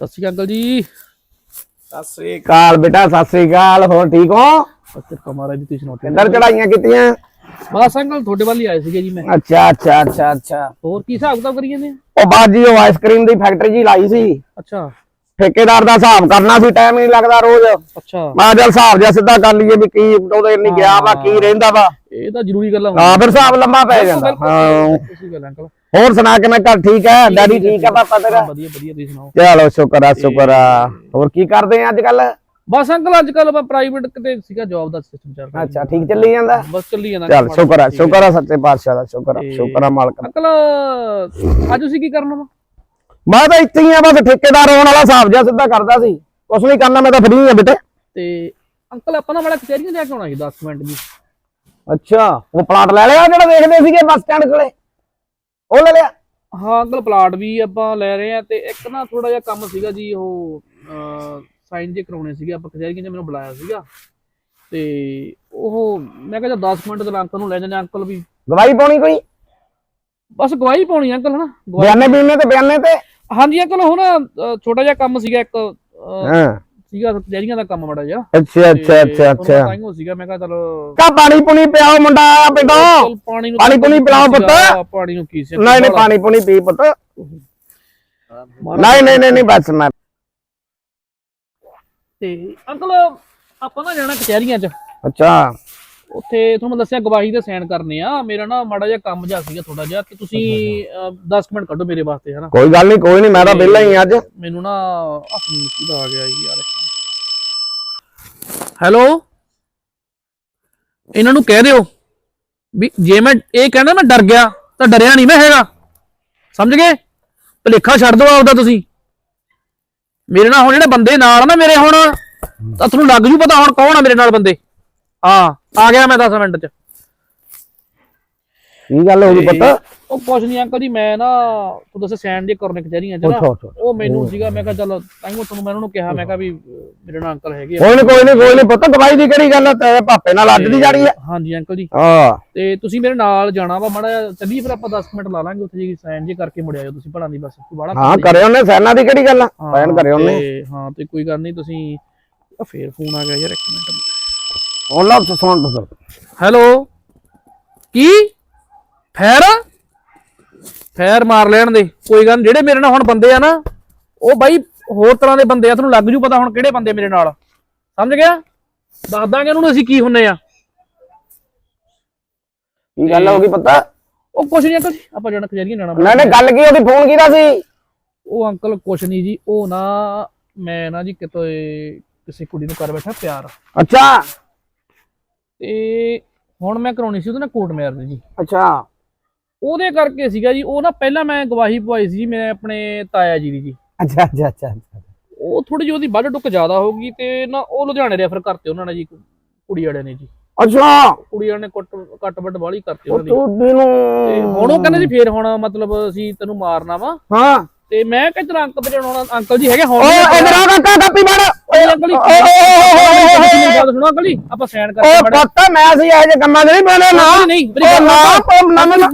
ਸਤਿ ਸ਼੍ਰੀ ਅਕਾਲ ਅੰਕਲ ਜੀ। ਸਤਿ ਸ੍ਰੀ ਅਕਾਲ। ਬੇਟਾ ਸਤਿ ਸ੍ਰੀ ਅਕਾਲ ਹੋਰ ਠੀਕ ਹੋ? ਅਸਰ ਕਮਾਰਾ ਜੀ ਤੁਸੀਂ ਸੁਣਾਓ ਕਿੱਧਰ ਚੜਾਈਆਂ ਕੀਤੀਆਂ? ਬਸ ਅੰਕਲ ਤੁਹਾਡੇ ਵੱਲ ਹੀ ਆਏ ਸੀਗੇ ਜੀ ਮੈਂ। ਅੱਛਾ ਅੱਛਾ ਅੱਛਾ ਅੱਛਾ। ਹੋਰ ਕੀ ਹਿਸਾਬ ਕਿਤਾਬ ਕਰੀ ਜਾਂਦੇ ਆ? ਉਹ ਬਾਅਦ ਜੀ ਉਹ ਆਈਸਕ੍ਰੀਮ ਦੀ ਫੈਕਟਰੀ ਜੀ ਲਾਈ ਸੀ। ਅੱਛਾ। ਠੇਕੇਦਾਰ ਦਾ ਹਿਸਾਬ ਕਰਨਾ ਸੀ ਟਾਈਮ ਨਹੀਂ ਲੱਗਦਾ ਰੋਜ਼। ਅੱਛਾ। ਮੈਂ ਚੱਲ ਹਿਸਾਬ ਜਿਹਾ ਸਿੱਧਾ ਕਰ ਲਈਏ ਵੀ ਕੀ ਉਹਦੇ ਨਹੀਂ ਗਿਆ ਵਾ ਕੀ ਰਹਿੰਦਾ ਵਾ। ਇਹ ਤਾਂ ਜ਼ਰੂਰੀ ਗੱਲਾਂ ਹਾਂ ਫਿਰ ਹਿਸਾਬ ਲੰਮਾ ਪੈ ਜਾਂਦਾ। ਹਾਂ। ਤੁਸੀਂ ਗੱਲ ਅੰਕਲ। ਹੋਰ ਸੁਣਾ ਕੇ ਮੈਂ ਘਰ ਠੀਕ ਹੈ? ਡੈਡੀ ਠੀਕ ਹੈ ਪਾਪਾ ਤੇਰਾ? ਵਧੀਆ ਵਧੀਆ ਤੁਸੀਂ ਸੁਣਾਓ? ਚਲੋ ਸ਼ੁਕਰ ਆ ਸ਼ੁਕਰ ਆ। ਹੋਰ ਕੀ ਕਰਦੇ ਆ ਅੱਜ ਕੱਲ ਬਸ ਅੰਕਲ ਅੱਜ ਕੱਲ ਮੈਂ ਪ੍ਰਾਈਵੇਟ ਕਿਤੇ ਸੀਗਾ ਜੌਬ ਦਾ ਸਿਸਟਮ ਚੱਲ ਰਿਹਾ। ਅੱਛਾ ਠੀਕ ਚੱਲੀ ਜਾਂਦਾ? ਬਸ ਚੱਲੀ ਜਾਂਦਾ ਚੱਲ ਸ਼ੁਕਰ ਆ ਸ਼ੁਕਰ ਆ ਸੱਚੇ ਪਾਤਸ਼ਾਹ ਦਾ ਸ਼ੁਕਰ ਆ ਸ਼ੁਕਰ ਆ ਮਾਲਕ ਦਾ। ਅੰਕਲ ਅੱਜ ਤੁਸੀਂ ਕੀ ਕਰਨਾ ਵਾ? ਮੈਂ ਤਾਂ ਇੱਥੇ ਹੀ ਆ ਬਸ ਠੇਕੇਦਾਰ ਹੋਣ ਵਾਲਾ ਹਿਸਾਬ ਜਿਹਾ ਸਿੱਧਾ ਕਰਦਾ ਸੀ। ਕੁਛ ਨਹੀਂ ਕਰਨਾ ਮੈਂ ਤਾਂ ਫਰੀ ਆ ਬੇਟੇ। ਤੇ ਅੰਕਲ ਆਪਾਂ ਨਾ ਬੜਾ ਕਚਹਿਰੀਆਂ ਜਾ ਕੇ ਆਉਣਾ ਸੀ 10 ਮਿੰਟ ਜੀ। ਅੱਛਾ ਉਹ ਪਲਾਟ ਲੈ ਲਿਆ ਜਿਹੜਾ ਦੇਖਦੇ ਸੀਗੇ ਬੱਸ ਸਟੈਂਡ ਕੋਲੇ? ਉਹ ਲੈ ਲਿਆ। ਹਾਂ ਅੰਕਲ ਪਲਾਟ ਵੀ ਆਪਾਂ ਲੈ ਰਹੇ ਆ ਤੇ ਇੱਕ ਨਾ ਥੋੜਾ ਜਿਹਾ ਕੰਮ ਸੀਗਾ ਜੀ ਉਹ ਸਾਈਨ ਜੇ ਕਰਾਉਣੇ ਸੀਗੇ ਆਪਾਂ ਕਚਹਿਰੀਆਂ 'ਚ ਮੈਨੂੰ ਬੁਲਾਇਆ ਸੀਗਾ। ਤੇ ਉਹ ਮੈਂ ਕਿਹਾ ਚੱਲ 10 ਮਿੰਟ ਦੇ ਅੰਕਲ ਨੂੰ ਲੈ ਜਾਂਦੇ ਅੰਕਲ ਵੀ। ਗਵਾਹੀ ਪਾਉਣੀ ਕੋਈ? ਬਸ ਗਵਾਹੀ ਪਾਉਣੀ ਅੰਕਲ ਹਨਾ? ਬਿਆਨੇ ਬੀਮੇ ਤੇ ਬਿਆਨੇ ਤੇ? ਹਾਂਜੀ ਅੰਕਲ ਹੁਣ ਛੋਟਾ ਜਿਹਾ ਕੰਮ ਸੀਗਾ ਇੱਕ ਹਾਂ। ਸੀਗਾ ਕਚਹਿਰੀਆਂ ਦਾ ਕੰਮ ਮੜਾ ਜਿਹਾ। ਅੱਛਾ ਅੱਛਾ ਅੱਛਾ ਅੱਛਾ। ਤਾਈਓ ਸੀਗਾ ਮੈਂ ਕਿਹਾ ਚਲ ਕਾ ਪਾਣੀ ਪੁਣੀ ਪਿਆਓ ਮੁੰਡਾ ਪਿੰਡੋਂ ਪਾਣੀ ਨੂੰ ਪਾਣੀ ਪੂਣੀ ਪਿਲਾਓ ਪੁੱਤ। ਪਾਣੀ ਨੂੰ ਕੀ ਸੀ ਨਹੀਂ ਨਹੀਂ ਪਾਣੀ ਪੁਣੀ ਪੀ ਪੁੱਤ। ਨਹੀਂ ਨਹੀਂ ਨਹੀਂ ਬਸ ਮੈਂ ਤੇ ਅੰਕਲ ਆਪਾਂ ਨਾ ਜਾਣਾ ਕਚਹਿਰੀਆਂ 'ਚ। ਅੱਛਾ। ਉੱਥੇ ਤੁਹਾਨੂੰ ਦੱਸਿਆ ਗਵਾਹੀ ਦੇ ਸਾਈਨ ਕਰਨੇ ਆ। ਮੇਰਾ ਨਾ ਮਾੜਾ ਜਿਹਾ ਕੰਮ ਜਿਹਾ ਸੀਗਾ ਥੋੜਾ ਜਿਹਾ ਤੇ ਤੁਸੀਂ 10 ਮਿੰਟ ਕੱਢੋ ਮੇਰੇ ਵਾਸਤੇ ਹਨਾ? ਕੋਈ ਗੱਲ ਨਹੀਂ ਕੋਈ ਨਹੀਂ ਮੈਂ ਤਾਂ ਵਿਹਲਾ ਹੀ ਅੱਜ। ਮੈਨੂੰ ਨਾ ਆਪਣੀ ਕਿਹਦਾ ਆ ਗਿਆ ਯਾਰ। ਹੈਲੋ ਇਹਨਾਂ ਨੂੰ ਕਹਿ ਦਿਓ ਵੀ ਜੇ ਮੈਂ ਇਹ ਕਹਿੰਦਾ ਮੈਂ ਡਰ ਗਿਆ ਤਾਂ ਡਰਿਆ ਨਹੀਂ ਮੈਂ ਹੈਗਾ। ਸਮਝ ਗਏ? ਭਲੇਖਾ ਛੱਡ ਦਿਓ ਆਪਦਾ ਤੁਸੀਂ। ਮੇਰੇ ਨਾਲ ਹੁਣ ਜਿਹੜੇ ਬੰਦੇ ਨਾਲ ਆ ਨਾ ਮੇਰੇ ਹੁਣ ਤਾਂ ਤੁਹਾਨੂੰ ਲੱਗ ਜੂ ਪਤਾ ਹੁਣ ਕੌਣ ਆ ਮੇਰੇ ਨਾਲ ਬੰਦੇ। ਹਾਂ ਆ ਗਿਆ ਮੈਂ 10 ਮਿੰਟ ਚ। ਕੀ ਗੱਲ ਹੋ ਗਈ ਪੁੱਤ? ਉਹ ਕੁਛ ਨਹੀਂ ਅੰਕਲ ਜੀ ਮੈਂ ਨਾ ਤੂੰ ਦੱਸੇ ਸੈਂਡ ਜੇ ਕਰਨੇ ਕਚਹਿਰੀਆਂ ਚ ਨਾ ਅੱਛਾ ਉਹ ਮੈਨੂੰ ਸੀਗਾ ਮੈਂ ਕਿਹਾ ਚੱਲ ਤਾਈਓ ਤੁਹਾਨੂੰ ਮੈਂ ਉਹਨਾਂ ਨੂੰ ਕਿਹਾ ਮੈਂ ਕਿਹਾ ਵੀ ਅਹ, ਮੇਰੇ ਨਾਲ ਅੰਕਲ ਹੈਗੇ ਆ। ਕੋਈ ਨਹੀਂ ਕੋਈ ਨਹੀਂ ਕੋਈ ਨਹੀਂ ਪੁੱਤ ਦਵਾਈ ਦੀ ਕਿਹੜੀ ਗੱਲ ਹੈ ਤੇਰੇ ਪਾਪੇ ਨਾਲ ਅੱਡ ਦੀ ਜਾਣੀ ਹੈ ਹਾਂਜੀ ਅੰਕਲ ਜੀ। ਹਾਂ। ਤੇ ਤੁਸੀਂ ਮੇਰੇ ਨਾਲ ਜਾਣਾ ਵਾ ਮਾੜਾ ਜਿਹਾ ਚੱਲੀਏ ਫਿਰ ਆਪਾਂ 10 ਮਿੰਟ ਲਾ ਲਾਂਗੇ ਉੱਥੇ ਜੀ ਸਾਈਨ ਜੇ ਕਰਕੇ ਮੁੜ ਆਇਓ ਤੁਸੀਂ ਭਲਾਂ ਦੀ ਬਸ। ਬਾੜਾ ਹਾਂ ਕਰੇ ਉਹਨੇ ਸੈਨਾ ਦੀ ਕਿਹੜੀ ਗੱਲ ਆ? ਫੈਨ ਕਰੇ ਉਹਨੇ। ਤੇ ਹਾਂ ਤੇ ਕੋਈ ਗੱਲ ਨਹੀਂ ਤੁਸੀਂ ਆ ਫੇਰ ਫੋਨ ਆ ਗਿਆ ਯਾਰ ਇੱਕ ਮਿੰਟ। ਉਹਨਾਂ ਤੋਂ ਸੁਣ ਤੁਸੀਂ ਹੈਲੋ? ਕੀ? ਫੇਰ? ਫੇਰ ਮਾਰ ਲੈਣ ਦੇ ਕੋਈ ਗੱਲ ਨੀ, ਜਿਹੜੇ ਮੇਰੇ ਨਾਲ ਹੁਣ ਬੰਦੇ ਆ ਨਾ ਉਹ ਬਾਈ ਹੋਰ ਤਰ੍ਹਾਂ ਦੇ ਬੰਦੇ ਆ ਤੁਹਾਨੂੰ ਲੱਗ ਜੂ ਪਤਾ ਹੁਣ ਕਿਹੜੇ ਬੰਦੇ ਮੇਰੇ ਨਾਲ। ਸਮਝ ਗਿਆ? ਦੱਸ ਦਾਂਗੇ ਉਹਨੂੰ ਅਸੀਂ ਕੀ ਹੁੰਨੇ ਆ। ਕੀ ਗੱਲ ਹੋ ਗਈ ਪਤਾ? ਉਹ ਕੁਛ ਨਹੀਂ ਅੰਕਲ ਜੀ ਆਪਾਂ ਜਾਣਾ ਕਚਹਿਰੀਆਂ ਜਾਣਾ। ਨਹੀਂ ਨਹੀਂ ਗੱਲ ਕੀ ਉਹਦੀ ਫੋਨ ਕੀਤਾ ਸੀ? ਉਹ ਅੰਕਲ ਕੁਛ ਨਹੀਂ ਜੀ ਉਹ ਨਾ ਮੈਂ ਨਾ ਜੀ ਕਿਤੇ ਕਿਸੇ ਕੁੜੀ ਨੂੰ ਕਰ ਬੈਠਾ ਪਿਆਰ। ਅੱਛਾ। ਤੇ ਹੁਣ ਮੈਂ ਕਰਾਉਣੀ ਸੀ ਉਹਦੇ ਨਾਲ ਕੋਰਟ ਮੈਰਿਜ ਜੀ। ਅੱਛਾ। ਉਹਦੇ ਕਰਕੇ ਸੀਗਾ ਜੀ ਉਹ ਨਾ ਪਹਿਲਾਂ ਮੈਂ ਗਵਾਹੀ ਪਵਾਈ ਸੀ ਜੀ ਮੈਂ ਆਪਣੇ ਤਾਇਆ ਜੀ ਦੀ ਜੀ। ਅੱਛਾ ਅੱਛਾ ਅੱਛਾ ਅੱਛਾ। ਉਹ ਥੋੜੀ ਜਿਹੀ ਉਹਦੀ ਵੱਢ ਟੁੱਕ ਜ਼ਿਆਦਾ ਹੋ ਗਈ ਤੇ ਨਾ ਉਹ ਲੁਧਿਆਣੇ ਰੈਫਰ ਕਰਤੇ ਉਹਨਾਂ ਨੇ ਜੀ ਕੁੜੀ ਵਾਲਿਆਂ ਨੇ ਜੀ। ਅੱਛਾ। ਕੁੜੀ ਵਾਲਿਆਂ ਨੇ ਕੱਟ ਕੱਟ ਵੱਢ ਵਾਲੀ ਕਰਤੀ ਉਹ ਉਹਨਾਂ ਦੀ। ਤੂੰ ਨੂੰ ਤੇ ਹੁਣ ਉਹ ਕਹਿੰਦੇ ਜੀ ਫੇਰ ਹੁਣ ਮਤਲਬ ਅਸੀਂ ਤੈਨੂੰ ਮਾਰਨਾ ਵਾ। ਹਾਂ। ਤੇ ਮੈਂ ਕਿਹਾ ਚਲ ਅੰਕਲ ਤੇ ਹੁਣ ਅੰਕਲ ਜੀ ਹੈਗੇ ਹੁਣ ਓਏ ਵੀ ਇਧਰ ਆ ਕਾਕਾ ਕਾਪੀ ਮਾਰ ਓਏ ਅੰਕਲ ਜੀ ਓਏ, ਓਏ, ਓਏ, ਓਏ, ਗੱਲ ਸੁਣੋ ਅੰਕਲ ਜੀ ਆਪਾਂ ਸਾਈਨ ਕਰਕੇ ਪੁੱਤ ਮੈਂ ਸੀ ਇਹ ਜੇ ਕੰਮਾਂ ਦੇ ਨਹੀਂ ਬੋਲੇ ਨਾ। ਨਹੀਂ ਓ ਨਾ ਨਾ ਨਾ, ਨਾ।